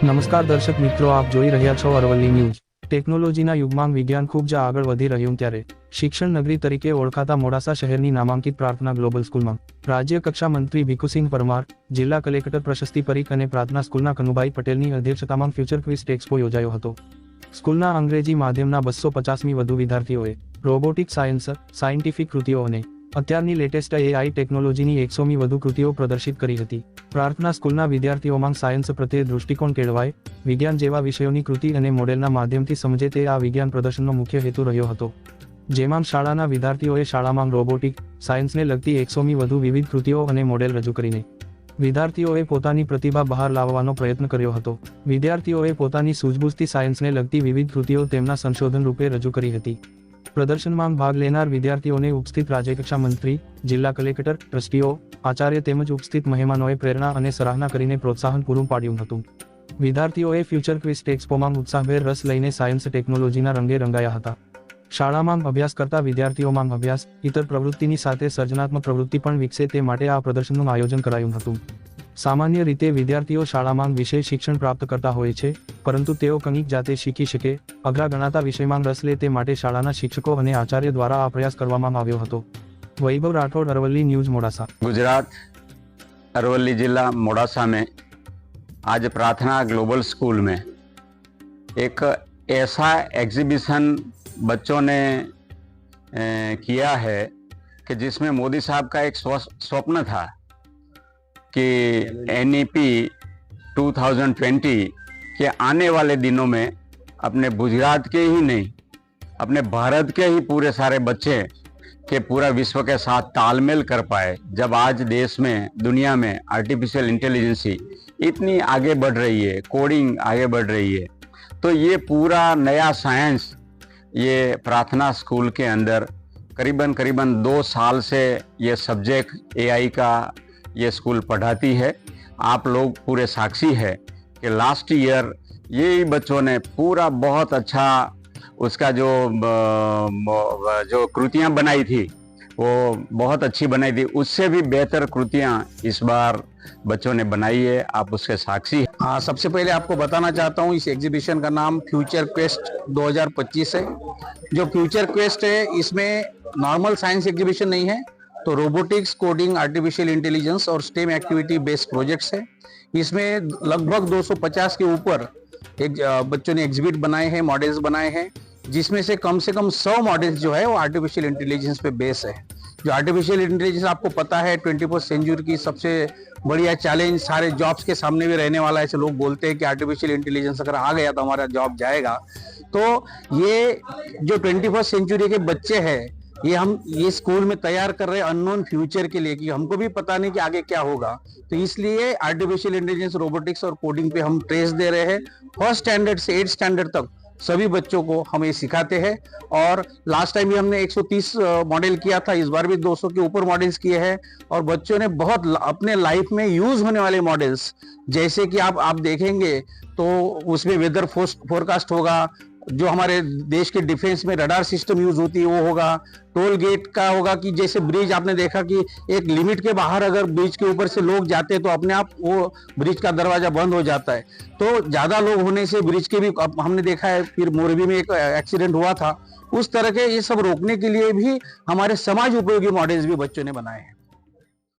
નમસ્કાર દર્શક મિત્રો, આપ જોઈ રહ્યા છો અરવલ્લી ન્યૂઝ. ટેકનોલોજીના યુગમાં વિજ્ઞાન ખૂબ જ આગળ વધી રહ્યું ત્યારે શિક્ષણ નગરી તરીકે ઓળખાતા મોડાસા શહેરની નામાંકિત પ્રાર્થના ગ્લોબલ સ્કૂલમાં રાજ્ય કક્ષા મંત્રી ભીખુસિંહ પરમાર, જિલ્લા કલેક્ટર પ્રશસ્તિ પરીખ અને પ્રાર્થના સ્કૂલના કનુભાઈ પટેલની અધ્યક્ષતામાં ફ્યુચર ક્વિઝ ટેક્સપો યોજાયો હતો. સ્કૂલના અંગ્રેજી માધ્યમના બસો પચાસમી વધુ વિદ્યાર્થીઓએ રોબોટિક સાયન્સ, સાયન્ટિફિક કૃતિઓ અને અત્યારની લેટેસ્ટ એઆઈ ટેકનોલોજીની એકસોમી વધુ કૃતિઓ પ્રદર્શિત કરી હતી. પ્રાર્થના સ્કૂલના વિદ્યાર્થીઓમાં સાયન્સ પ્રત્યે દૃષ્ટિકોણ કેળવાય, વિજ્ઞાન જેવા વિષયોની કૃતિ અને મોડેલના માધ્યમથી સમજે તે આ વિજ્ઞાન પ્રદર્શનનો મુખ્ય હેતુ રહ્યો હતો. જેમાં શાળાના વિદ્યાર્થીઓએ શાળામાં રોબોટિક, સાયન્સને લગતી એકસોમી વધુ વિવિધ કૃતિઓ અને મોડેલ રજૂ કરીને વિદ્યાર્થીઓએ પોતાની પ્રતિભા બહાર લાવવાનો પ્રયત્ન કર્યો હતો. વિદ્યાર્થીઓએ પોતાની સૂઝબૂઝથી સાયન્સને લગતી વિવિધ કૃતિઓ તેમના સંશોધન રૂપે રજૂ કરી હતી. પ્રદર્શનમાં ભાગ લેનાર વિદ્યાર્થીઓને ઉપસ્થિત રાજ્યકક્ષા મંત્રી, જિલ્લા કલેક્ટર, ટ્રસ્ટીઓ, આચાર્ય તેમજ ઉપસ્થિત મહેમાનોએ પ્રેરણા અને સરાહના કરીને પ્રોત્સાહન પૂરું પાડ્યું હતું. વિદ્યાર્થીઓએ ફ્યુચર ક્વિસ્ટ એક્સપોમાં ઉત્સાહભેર રસ લઈને સાયન્સ ટેકનોલોજીના રંગે રંગાયા હતા. શાળામાં અભ્યાસ કરતા વિદ્યાર્થીઓમાં અભ્યાસ, ઇતર પ્રવૃત્તિની સાથે સર્જનાત્મક પ્રવૃત્તિ પણ વિકસે તે માટે આ પ્રદર્શનનું આયોજન કરાયું હતું. સામાન્ય રીતે વિદ્યાર્થીઓ શાળામાં વિષય શિક્ષણ પ્રાપ્ત કરતા હોય છે પરંતુ તેઓ કંઈક જાતે શીખી શકે અઘરા ગણાતા વિષયમાં રસ લે તે માટે શાળાના શિક્ષકો અને આચાર્ય દ્વારા આ પ્રયાસ કરવામાં આવ્યો હતો વૈભવ રાઠોડ અરવલ્લી ન્યૂઝ મોડાસા गुजरात अरवली जिला मोड़ासा में आज प्रार्थना ग्लोबल स्कूल में एक ऐसा एग्जीबिशन बच्चों ने अ, किया है कि जिसमें मोदी साहब का एक स्व- स्वप्न था कि एन 2020 के आने वाले दिनों में अपने गुजरात के ही नहीं, अपने भारत के ही पूरे सारे बच्चे के पूरा विश्व के साथ तालमेल कर पाए, जब आज देश में, दुनिया में आर्टिफिशियल इंटेलिजेंसी इतनी आगे बढ़ रही है कोडिंग आगे बढ़ रही है तो ये पूरा नया साइंस ये प्रार्थना स्कूल के अंदर करीबन करीबन दो साल से ये सब्जेक्ट एआई का ये स्कूल पढ़ाती है। आप लोग पूरे साक्षी है कि लास्ट ईयर ये बच्चों ने पूरा बहुत अच्छा उसका जो जो कृतियाँ बनाई थी, वो बहुत अच्छी बनाई थी। उससे भी बेहतर कृतियाँ इस बार बच्चों ने बनाई है। आप उसके साक्षी हैं। हाँ सबसे पहले आपको बताना चाहता हूँ, इस एग्जीबिशन का नाम फ्यूचर क्वेस्ट 2025 है। जो फ्यूचर क्वेस्ट है, इसमें नॉर्मल साइंस एग्जीबिशन नहीं है। तो रोबोटिक्स कोडिंग आर्टिफिशियल इंटेलिजेंस और स्टेम एक्टिविटी बेस्ड प्रोजेक्ट्स है। इसमें लगभग 250 के ऊपर एक बच्चों ने एग्जिबिट बनाए हैं मॉडल्स बनाए हैं, जिसमें से कम से कम 100 मॉडल्स जो है वो आर्टिफिशियल इंटेलिजेंस पे बेस है। जो आर्टिफिशियल इंटेलिजेंस आपको पता है ट्वेंटी फ़र्स्ट सेंचुरी की सबसे बढ़िया चैलेंज सारे जॉब्स के सामने भी रहने वाला है, ऐसे लोग बोलते हैं कि आर्टिफिशियल इंटेलिजेंस अगर आ गया तो हमारा जॉब जाएगा। तो ये जो ट्वेंटी फ़र्स्ट सेंचुरी के बच्चे हैं ये हम, ये स्कूल में तैयार कर रहे अननोन फ्यूचर के लिए कि हमको भी पता नहीं कि आगे क्या होगा। तो इसलिए आर्टिफिशियल इंटेलिजेंस रोबोटिक्स और कोडिंग पे हम ट्रेस दे रहे हैं। फ़र्स्ट स्टैंडर्ड से एट स्टैंडर्ड तक सभी बच्चों को हम ये सिखाते हैं। और लास्ट टाइम भी हमने 130 मॉडल किया था, इस बार भी 200 के ऊपर मॉडल्स किए हैं। और बच्चों ने बहुत अपने लाइफ में यूज़ होने वाले मॉडल्स जैसे कि आप आप देखेंगे तो उसमें वेदर फोरकास्ट होगा जो हमारे देश के डिफेंस में रडार सिस्टम यूज़ होती है, वो होगा। टोल गेट का होगा कि जैसे ब्रिज आपने देखा कि एक लिमिट के बाहर अगर ब्रिज के ऊपर से लोग जाते हैं तो अपने आप वो ब्रिज का दरवाज़ा बंद हो जाता है। तो ज़्यादा लोग होने से ब्रिज के भी, अब हमने देखा है, फिर मोरबी में एक एक्सीडेंट हुआ था। उस तरह के ये सब रोकने के लिए भी हमारे समाज उपयोगी मॉडल्स भी बच्चों ने बनाए हैं।